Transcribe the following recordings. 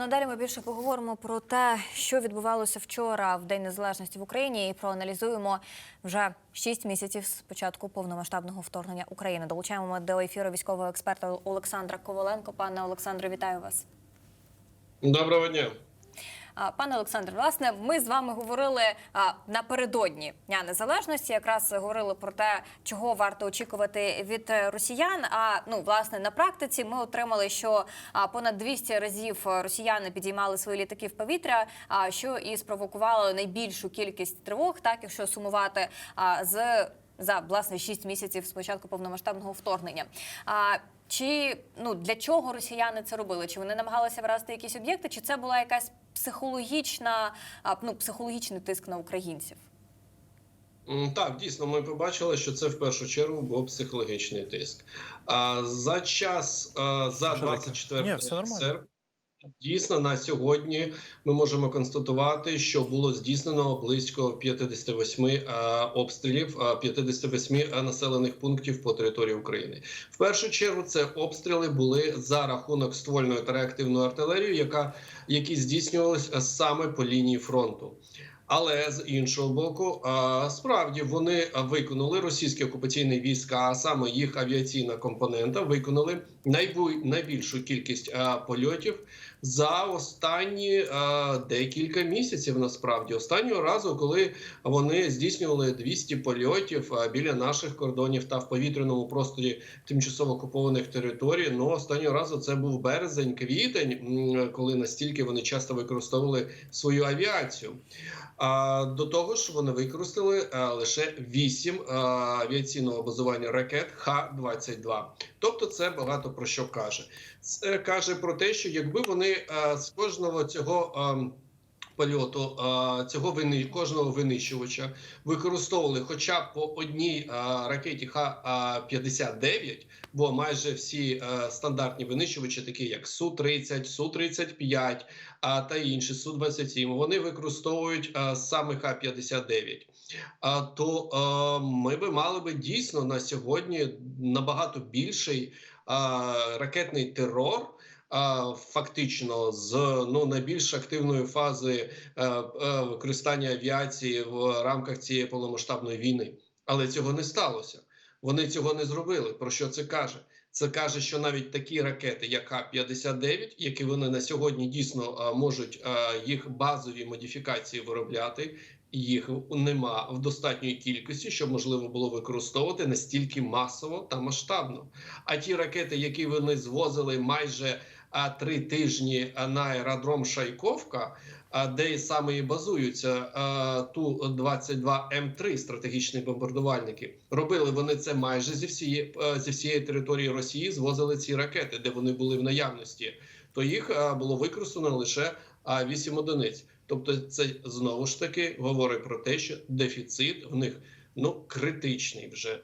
Ну, далі ми більше поговоримо про те, що відбувалося вчора в День Незалежності в Україні, і проаналізуємо вже 6 місяців з початку повномасштабного вторгнення України. Долучаємо до ефіру військового експерта Олександра Коваленко. Пане Олександре, вітаю вас. Доброго дня. Пане Олександре, власне, ми з вами говорили напередодні Дня Незалежності. Якраз говорили про те, чого варто очікувати від росіян. А ну власне на практиці ми отримали, що понад 200 разів росіяни підіймали свої літаки в повітря, що і спровокувало найбільшу кількість тривог, так якщо сумувати з за власне 6 місяців з початку повномасштабного вторгнення. Чи ну для чого росіяни це робили? Чи вони намагалися вразити якісь об'єкти? Чи це була якась психологічна, а, ну психологічний тиск на українців? Так, дійсно, ми побачили, що це в першу чергу був психологічний тиск. А за час за Що таке? 24 Ні, все нормально. серпня. Дійсно, на сьогодні ми можемо констатувати, що було здійснено близько 58 е, обстрілів, е, 58 населених пунктів по території України. В першу чергу це обстріли були за рахунок ствольної та реактивної артилерії, яка які здійснювалися саме по лінії фронту. Але з іншого боку, справді вони виконали російські окупаційні війська, а саме їх авіаційна компонента, виконали найбільшу кількість польотів за останні декілька місяців. Насправді, останнього разу, коли вони здійснювали 200 польотів біля наших кордонів та в повітряному просторі тимчасово окупованих територій. Ну останнього разу це був березень, квітень, коли настільки вони часто використовували свою авіацію. А до того ж, вони використали лише 8 авіаційного базування ракет Х-22. Тобто, це багато про що каже. Це каже про те, що якби вони з кожного цього. Польоту цього вини кожного винищувача використовували хоча б по одній ракеті Х-59, бо майже всі а, стандартні винищувачі, такі як Су-30, Су-35, а та інші Су-27, вони використовують а, саме Х-59. А то а, ми би мали би дійсно на сьогодні набагато більший ракетний терор. Фактично з ну найбільш активної фази е, е, використання авіації в рамках цієї повномасштабної війни, але цього не сталося. Вони цього не зробили. Про що це каже? Це каже, що навіть такі ракети, як Х-59, які вони на сьогодні дійсно можуть їх базові модифікації виробляти, їх нема в достатньої кількості, щоб можливо було використовувати настільки масово та масштабно. А ті ракети, які вони звозили майже три тижні на аеродром Шайковка. Де саме і базуються ту 22 М3 стратегічні бомбардувальники, робили вони це майже зі всієї зі всієї території Росії. Звозили ці ракети, де вони були в наявності. То їх було використано лише 8 одиниць. Тобто, це знову ж таки говорить про те, що дефіцит в них ну критичний вже.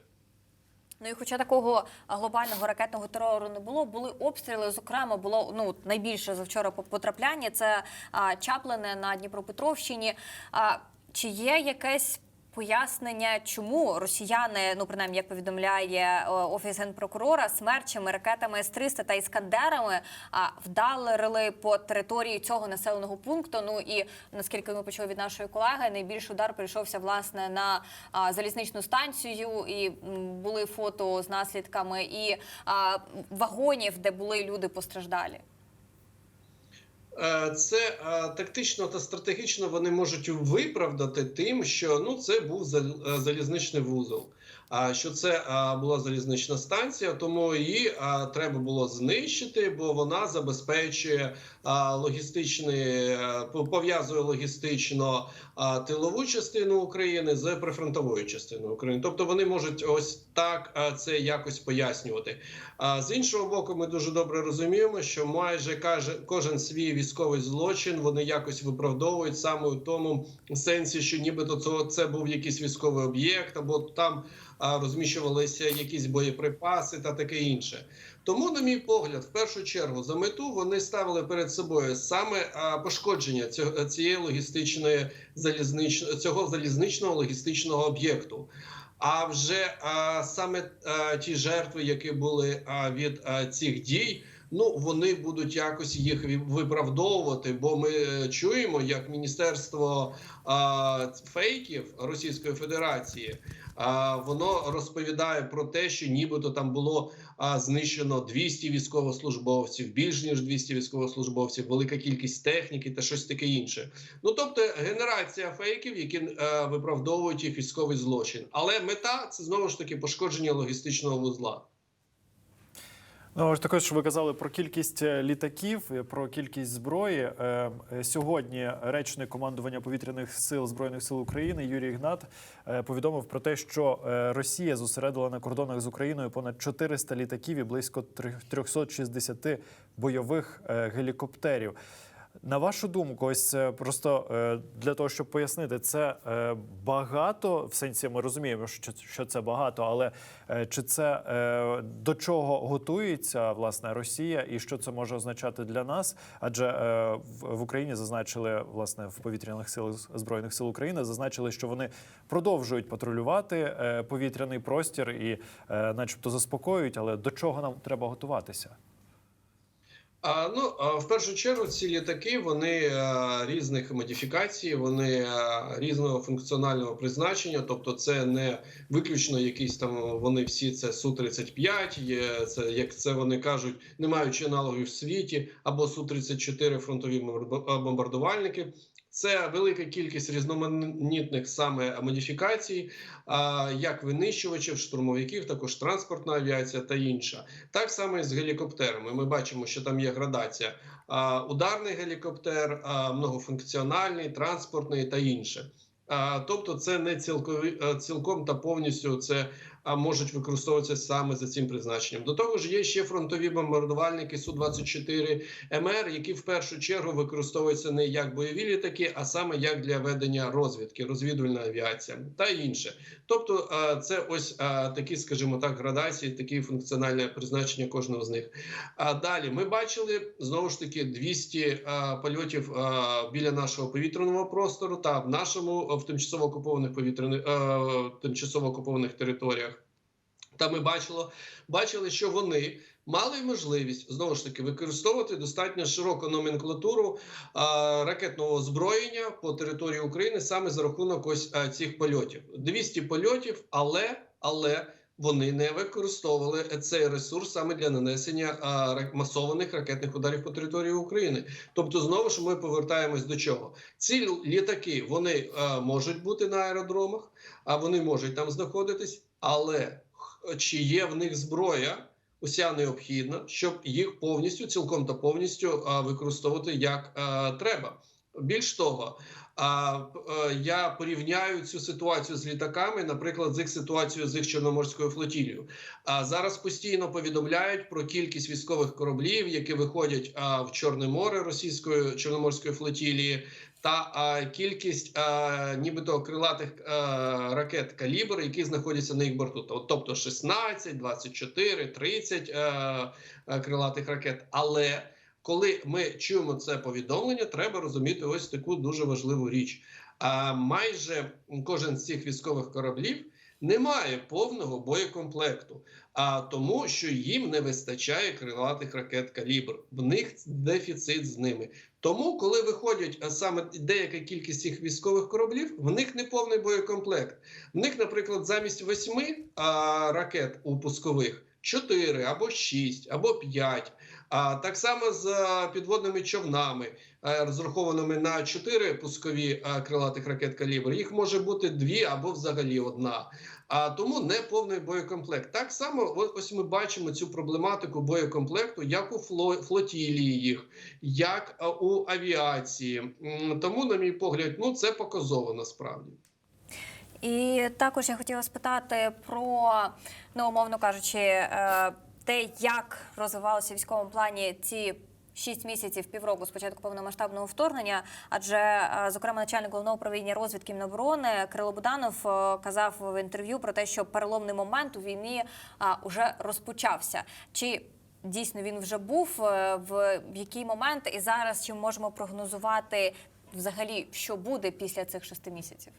Ну і хоча такого глобального ракетного терору не було, були обстріли. Зокрема, було ну найбільше за вчора по- потрапляння. Це а, Чаплине на Дніпропетровщині. А, чи є якесь пояснення, чому росіяни, ну принаймні, як повідомляє е, офіс генпрокурора, смерчами, ракетами С-300 та іскандерами а, вдарили по території цього населеного пункту? Ну і наскільки ми почули від нашої колеги, найбільший удар прийшовся власне на залізничну станцію, і були фото з наслідками і вагонів, де були люди постраждалі. Е, Це е, тактично та стратегічно вони можуть виправдати тим, що ну це був е, залізничний вузол. Що це була залізнична станція, тому її треба було знищити, бо вона забезпечує логістичний, е, пов'язує логістично тилову частину України з прифронтовою частиною України. Тобто вони можуть ось так це якось пояснювати. З іншого боку, ми дуже добре розуміємо, що майже каже кожен свій військовий злочин вони якось виправдовують саме у тому сенсі, що нібито це, це був якийсь військовий об'єкт, або там розміщувалися якісь боєприпаси та таке інше. Тому, на мій погляд, в першу чергу за мету вони ставили перед собою саме пошкодження цього цієї логістичної залізнич... цього залізничного логістичного об'єкту. А вже а, саме а, ті жертви, які були а, від а, цих дій, ну вони будуть якось їх виправдовувати. Бо ми е, чуємо, як міністерство а, фейків Російської Федерації. Воно розповідає про те, що нібито там було знищено 200 військовослужбовців, більш ніж 200 військовослужбовців, велика кількість техніки та щось таке інше. Ну тобто генерація фейків, які е, виправдовують їх військовий злочин. Але мета це знову ж таки пошкодження логістичного вузла. Ну, також ви казали про кількість е, літаків, е, про кількість зброї. Е, Сьогодні речник командування повітряних сил збройних сил України Юрій Ігнат е, повідомив про те, що Росія зосередила на кордонах з Україною понад 400 літаків і близько три- 360 бойових гелікоптерів. На вашу думку, ось це просто е, для того, щоб пояснити, це е, багато в сенсі. Ми розуміємо, що, що це багато, але е, чи це е, до чого готується власне Росія, і що це може означати для нас? Адже е, в, Україні зазначили власне в повітряних сил збройних сил України, зазначили, що вони продовжують патрулювати е, повітряний простір і, е, начебто, заспокоюють. Але до чого нам треба готуватися? Ну в першу чергу ці літаки вони різних модифікацій, вони різного функціонального призначення. Тобто, це не виключно якісь там. Вони всі це су 35 є це як це вони кажуть, не маючи аналогів в світі, або су 34 фронтові бомбар- бомбардувальники. Це велика кількість різноманітних саме модифікацій, як винищувачів, штурмовиків, також транспортна авіація та інша. Так само і з гелікоптерами. Ми бачимо, що там є градація: ударний гелікоптер, многофункціональний, транспортний та інше. Тобто, це не е, цілком та повністю це можуть використовуватися саме за цим призначенням. До того ж, є ще фронтові бомбардувальники су 24 МР, які в першу чергу використовуються не як бойові літаки, а саме як для ведення розвідки, розвідувальна авіація та інше. Тобто, це ось такі, скажімо так, градації, такі функціональне призначення кожного з них. А далі ми бачили знову ж таки 200 е, польотів біля нашого повітряного простору та в нашому в тимчасово окупованих повітряних тимчасово окупованих територіях. Та ми бачили, бачили, що вони мали можливість знову ж таки використовувати достатньо широку номенклатуру а, ракетного озброєння по території України саме за рахунок ось а, цих польотів. 200 польотів, але але вони не використовували цей ресурс саме для нанесення а, масованих ракетних ударів по території України. Тобто, знову ж ми повертаємось до чого? Ці літаки вони а, можуть бути на аеродромах, а вони можуть там знаходитись, але чи є в них зброя? Уся необхідна, щоб їх повністю, цілком та повністю використовувати як треба. Більш того, е, я порівняю цю ситуацію з літаками, наприклад, з їх ситуацією з їх Чорноморською флотілією. А зараз постійно повідомляють про кількість військових кораблів, які виходять в Чорне море російської чорноморської флотілії, та кількість нібито крилатих ракет калібр, які знаходяться на їх борту. Тоб- Тобто 16, 24, 30 а, а, крилатих ракет. Але коли ми чуємо це повідомлення, треба розуміти ось таку дуже важливу річ. А майже кожен з цих військових кораблів не має повного боєкомплекту, а тому, що їм не вистачає крилатих ракет калібр. В них дефіцит з ними. Тому, коли виходять саме деяка кількість цих військових кораблів, в них не повний боєкомплект. В них, наприклад, замість восьми ракет у пускових чотири або шість, або п'ять. А так само з підводними човнами, розрахованими на чотири пускові крилатих ракет калібр. Їх може бути дві або взагалі одна. А тому не повний боєкомплект. Так само, ось ми бачимо цю проблематику боєкомплекту, як у фло- флотілії їх, як у авіації. Тому, на мій погляд, ну це показово насправді. І також я хотіла спитати про, ну умовно кажучи, е, те, як розвивалося в військовому плані ці. Шість місяців півроку з початку повномасштабного вторгнення, адже е, зокрема начальник головного управління розвідки Міноборони Кирило Буданов е, казав в інтерв'ю про те, що переломний момент у війні вже розпочався. Чи дійсно він вже був в який момент, і зараз чи можемо прогнозувати взагалі, що буде після цих шести місяців?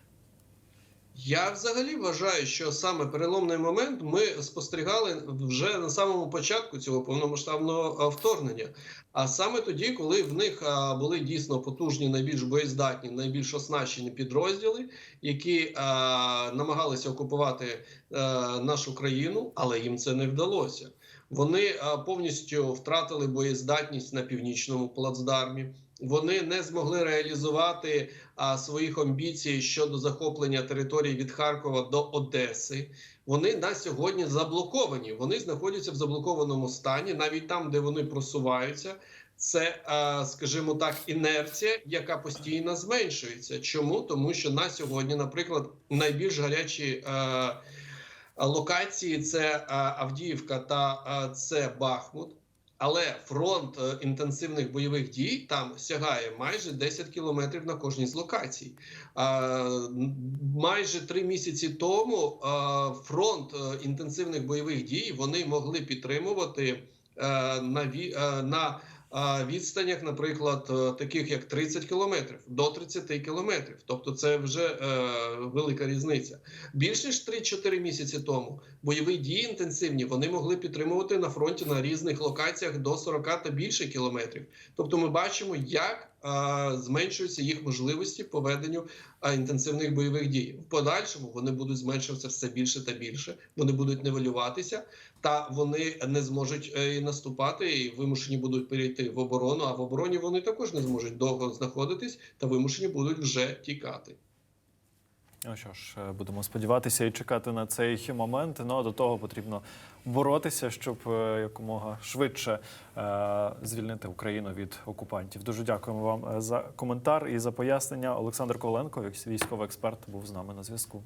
Я взагалі вважаю, що саме переломний момент ми спостерігали вже на самому початку цього повномасштабного вторгнення. А саме тоді, коли в них були дійсно потужні, найбільш боєздатні, найбільш оснащені підрозділи, які а, намагалися окупувати а, нашу країну, але їм це не вдалося. Вони а, повністю втратили боєздатність на північному плацдармі. Вони не змогли реалізувати а, своїх амбіцій щодо захоплення території від Харкова до Одеси. Вони на сьогодні заблоковані. Вони знаходяться в заблокованому стані, навіть там, де вони просуваються. Це, скажімо так, інерція, яка постійно зменшується. Чому? Тому що на сьогодні, наприклад, найбільш гарячі локації це Авдіївка та це Бахмут. Але фронт е, інтенсивних бойових дій там сягає майже 10 кілометрів на кожній з локацій. Майже три місяці тому фронт е, інтенсивних бойових дій вони могли підтримувати е, на, на відстанях, наприклад, е, таких як 30 кілометрів до 30 кілометрів. Тобто, це вже е, велика різниця. Більше ніж 3-4 місяці тому бойові дії інтенсивні вони могли підтримувати на фронті на різних локаціях до 40 та більше кілометрів. Тобто, ми бачимо, як зменшуються їх можливості по веденню інтенсивних бойових дій. В подальшому вони будуть зменшуватися все більше та більше. Вони будуть нивелюватися, та вони не зможуть е, і наступати і вимушені будуть перейти в оборону. А в обороні вони також не зможуть довго знаходитись та вимушені будуть вже тікати. Ну що ж, е, будемо сподіватися і чекати на цей момент. Ну а до того потрібно боротися, щоб е, якомога швидше е, звільнити Україну від окупантів. Дуже дякуємо вам за коментар і за пояснення. Олександр Коленко, військовий експерт, був з нами на зв'язку.